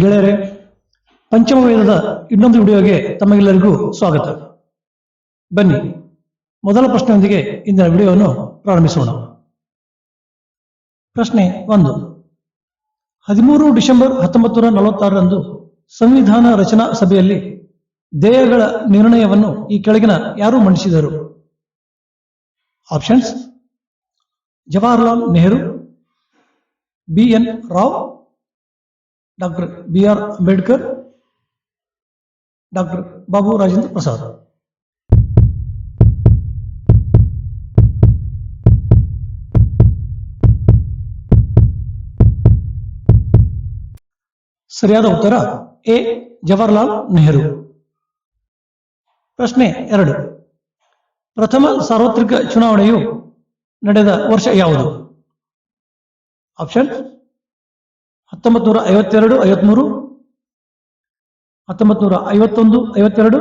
ಗೆಳೆಯರೆ ಪಂಚಮ ವೇದದ ಇನ್ನೊಂದು ವಿಡಿಯೋಗೆ ತಮಗೆಲ್ಲರಿಗೂ ಸ್ವಾಗತ. ಬನ್ನಿ, ಮೊದಲ ಪ್ರಶ್ನೆಯೊಂದಿಗೆ ಇಂದಿನ ವಿಡಿಯೋವನ್ನು ಪ್ರಾರಂಭಿಸೋಣ. ಪ್ರಶ್ನೆ ಒಂದು. ಹದಿಮೂರು ಡಿಸೆಂಬರ್ ಹತ್ತೊಂಬತ್ತು ನೂರ ನಲವತ್ತಾರರಂದು ಸಂವಿಧಾನ ರಚನಾ ಸಭೆಯಲ್ಲಿ ಧ್ಯೇಯಗಳ ನಿರ್ಣಯವನ್ನು ಈ ಕೆಳಗಿನ ಯಾರು ಮಂಡಿಸಿದರು? Options, Jawaharlal Nehru, B N Rau doctor B R Ambedkar doctor Babu Rajendra Prasad ಸರಿಯಾದ ಉತ್ತರ, ಎ. ಜವಾಹರ್ಲಾಲ್ ನೆಹರು. ಪ್ರಶ್ನೆ ಎರಡು. ಪ್ರಥಮ ಸಾರ್ವತ್ರಿಕ ಚುನಾವಣೆಯು ನಡೆದ ವರ್ಷ ಯಾವುದು? ಆಪ್ಷನ್ ಹತ್ತೊಂಬತ್ತು ನೂರ ಐವತ್ತೆರಡು, ಐವತ್ಮೂರು ಹತ್ತೊಂಬತ್ತು ನೂರ ಐವತ್ತೊಂದು, ಐವತ್ತೆರಡು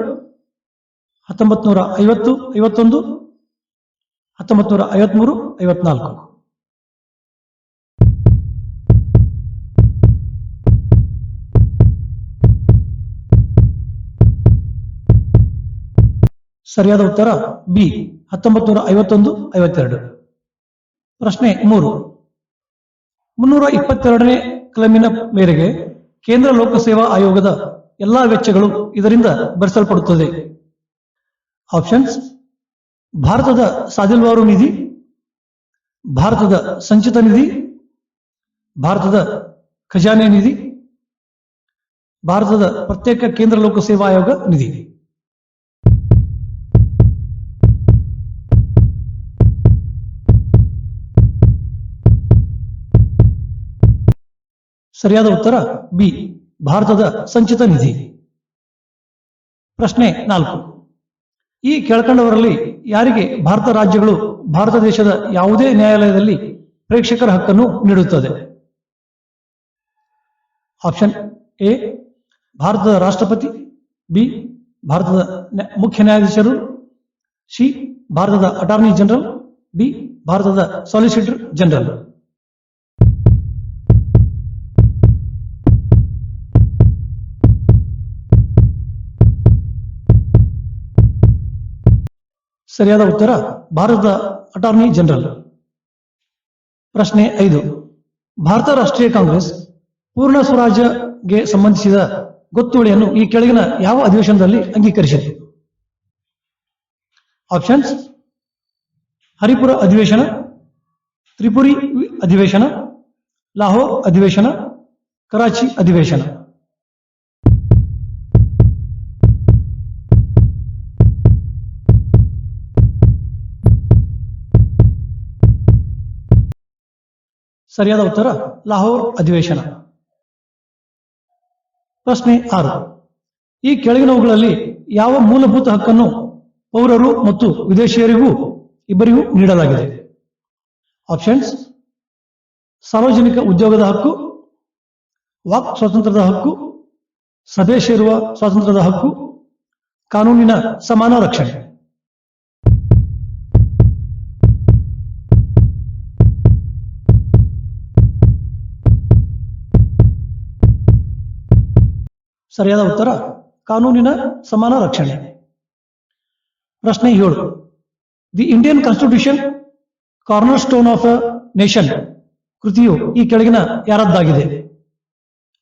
ಹತ್ತೊಂಬತ್ತು ನೂರ ಐವತ್ತು, ಐವತ್ತೊಂದು ಹತ್ತೊಂಬತ್ತು ನೂರ ಐವತ್ಮೂರು, ಐವತ್ನಾಲ್ಕು. ಸರಿಯಾದ ಉತ್ತರ ಬಿ ಹತ್ತೊಂಬತ್ತು ನೂರ ಐವತ್ತೊಂದು, ಐವತ್ತೆರಡು. ಪ್ರಶ್ನೆ ಮೂರು. ಮುನ್ನೂರ ಇಪ್ಪತ್ತೆರಡನೇ ಕಲಮಿನ ಮೇರೆಗೆ ಕೇಂದ್ರ ಲೋಕಸೇವಾ ಆಯೋಗದ ಎಲ್ಲಾ ವೆಚ್ಚಗಳು ಇದರಿಂದ ಭರಿಸಲ್ಪಡುತ್ತದೆ. ಆಪ್ಷನ್ಸ್, ಭಾರತದ ಸಾದಿಲ್ವಾರು ನಿಧಿ, ಭಾರತದ ಸಂಚಿತ ನಿಧಿ, ಭಾರತದ ಖಜಾನೆ ನಿಧಿ, ಭಾರತದ ಪ್ರತ್ಯೇಕ ಕೇಂದ್ರ ಲೋಕಸೇವಾ ಆಯೋಗ ನಿಧಿ. ಸರಿಯಾದ ಉತ್ತರ ಬಿ. ಭಾರತದ ಸಂಚಿತ ನಿಧಿ. ಪ್ರಶ್ನೆ ನಾಲ್ಕು. ಈ ಕೆಳಕಂಡವರಲ್ಲಿ ಯಾರಿಗೆ ಭಾರತ ರಾಜ್ಯಗಳು, ಭಾರತ ದೇಶದ ಯಾವುದೇ ನ್ಯಾಯಾಲಯದಲ್ಲಿ ಪ್ರೇಕ್ಷಕರ ಹಕ್ಕನ್ನು ನೀಡುತ್ತದೆ? Option A. ಭಾರತದ ರಾಷ್ಟ್ರಪತಿ, ಬಿ. ಭಾರತದ ಮುಖ್ಯ ನ್ಯಾಯಾಧೀಶರು, ಸಿ. ಭಾರತದ ಅಟಾರ್ನಿ ಜನರಲ್, ಬಿ. ಭಾರತದ ಸಾಲಿಸಿಟರ್ ಜನರಲ್. ಸರಿಯಾದ ಉತ್ತರ, ಭಾರತದ ಅಟಾರ್ನಿ ಜನರಲ್ ಪ್ರಶ್ನೆ ಐದು. ಭಾರತ ರಾಷ್ಟ್ರೀಯ ಕಾಂಗ್ರೆಸ್, ಪೂರ್ಣ ಸ್ವರಾಜ್ಯಗೆ ಸಂಬಂಧಿಸಿದ ಗೊತ್ತುವಳಿಯನ್ನು ಈ ಕೆಳಗಿನ ಯಾವ ಅಧಿವೇಶನದಲ್ಲಿ ಅಂಗೀಕರಿಸಿತು ಆಪ್ಷನ್ಸ್, ಹರಿಪುರ ಅಧಿವೇಶನ, ತ್ರಿಪುರಿ ಅಧಿವೇಶನ, ಲಾಹೋರ್ ಅಧಿವೇಶನ, ಕರಾಚಿ ಅಧಿವೇಶನ. ಸರಿಯಾದ ಉತ್ತರ, ಲಾಹೋರ್ ಅಧಿವೇಶನ. ಪ್ರಶ್ನೆ ಆರು. ಈ ಕೆಳಗಿನವುಗಳಲ್ಲಿ ಯಾವ ಮೂಲಭೂತ ಹಕ್ಕನ್ನು ಪೌರರು ಮತ್ತು ವಿದೇಶಿಯರಿಗೂ ಇಬ್ಬರಿಗೂ ನೀಡಲಾಗಿದೆ? ಆಪ್ಷನ್ಸ್, ಸಾರ್ವಜನಿಕ ಉದ್ಯೋಗದ ಹಕ್ಕು, ವಾಕ್ ಸ್ವಾತಂತ್ರ್ಯದ ಹಕ್ಕು ಸಭೆ ಸೇರುವ ಸ್ವಾತಂತ್ರ್ಯದ ಹಕ್ಕು, ಕಾನೂನಿನ ಸಮಾನ ರಕ್ಷಣೆ. ಸರಿಯಾದ ಉತ್ತರ? ಕಾನೂನಿನ ಸಮಾನ ರಕ್ಷಣೆ. ಪ್ರಶ್ನೆ ಏಳು. The Indian constitution cornerstone of a nation ಕೃತಿಯು ಈ ಕೆಳಗಿನ ಯಾರದ್ದಾಗಿದೆ?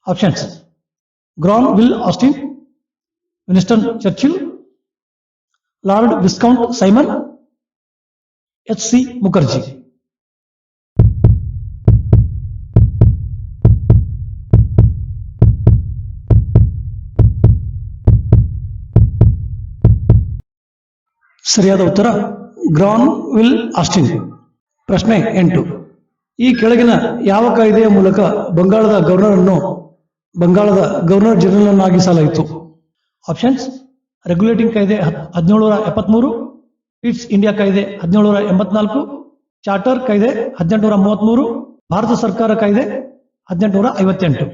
Options Granville Austin Winston Churchill lord viscount Simon H C Mukherjee ಸರಿಯಾದ ಉತ್ತರ ಗ್ರಾನ್ ವಿಲ್ ಆಸ್ಟಿನ್. ಪ್ರಶ್ನೆ ಎಂಟು. ಈ ಕೆಳಗಿನ ಯಾವ ಕಾಯ್ದೆಯ ಮೂಲಕ ಬಂಗಾಳದ ಗವರ್ನರ್ ಅನ್ನು ಬಂಗಾಳದ ಗವರ್ನರ್ ಜನರಲ್ ಅನ್ನಾಗಿಸಲಾಯಿತು ಆಪ್ಷನ್ಸ್, ರೆಗ್ಯುಲೇಟಿಂಗ್ ಕಾಯ್ದೆ ಹದಿನೇಳುನೂರ ಎಪ್ಪತ್ಮೂರು ಇಟ್ಸ್ ಇಂಡಿಯಾ ಕಾಯ್ದೆ ಹದಿನೇಳುನೂರ ಎಂಬತ್ನಾಲ್ಕು, ಚಾರ್ಟರ್ ಕಾಯ್ದೆ ಹದಿನೆಂಟುನೂರ ಮೂವತ್ಮೂರು, ಭಾರತ ಸರ್ಕಾರ ಕಾಯ್ದೆ ಹದಿನೆಂಟುನೂರ ಐವತ್ತೆಂಟು.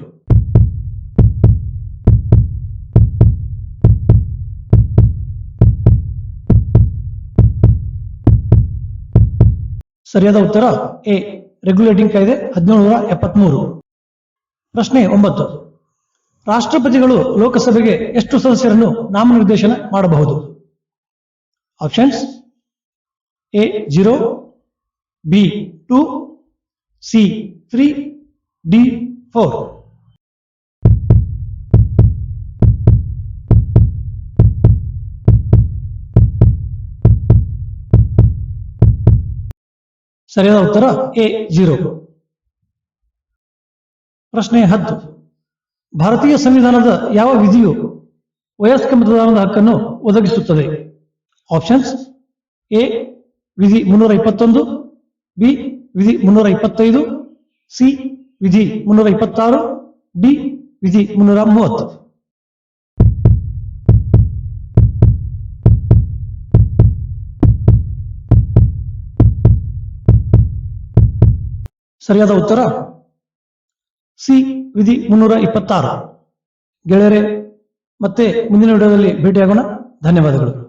ಸರಿಯಾದ ಉತ್ತರ ಎ. ರೆಗ್ಯುಲೇಟಿಂಗ್ ಕಾಯ್ದೆ ಹದಿನೇಳುನೂರ ಎಪ್ಪತ್ಮೂರು. ಪ್ರಶ್ನೆ ಒಂಬತ್ತು. ರಾಷ್ಟ್ರಪತಿಗಳು ಲೋಕಸಭೆಗೆ ಎಷ್ಟು ಸದಸ್ಯರನ್ನು ನಾಮನಿರ್ದೇಶನ ಮಾಡಬಹುದು? Options A zero, B two, C three, D four. ಸರಿಯಾದ ಉತ್ತರ ಎ ಜೀರೋ. ಪ್ರಶ್ನೆ ಹತ್ತು. ಭಾರತೀಯ ಸಂವಿಧಾನದ ಯಾವ ವಿಧಿಯು ವಯಸ್ಕ ಮತದಾನದ ಹಕ್ಕನ್ನು ಒದಗಿಸುತ್ತದೆ? ಆಪ್ಷನ್ಸ್ ಎ, ವಿಧಿ ಮುನ್ನೂರ ಇಪ್ಪತ್ತೊಂದು, ಬಿ, ವಿಧಿ ಮುನ್ನೂರ ಇಪ್ಪತ್ತೈದು, ಸಿ, ವಿಧಿ ಮುನ್ನೂರ ಇಪ್ಪತ್ತಾರು, ಡಿ, ವಿಧಿ ಮುನ್ನೂರ ಮೂವತ್ತು. ಸರಿಯಾದ ಉತ್ತರ? ಸಿ ವಿಧಿ ಮುನ್ನೂರ ಇಪ್ಪತ್ತಾರು ಗೆಳೆಯರೆ ಮತ್ತೆ ಮುಂದಿನ ವಿಡಿಯೋದಲ್ಲಿ ಭೇಟಿಯಾಗೋಣ. ಧನ್ಯವಾದಗಳು.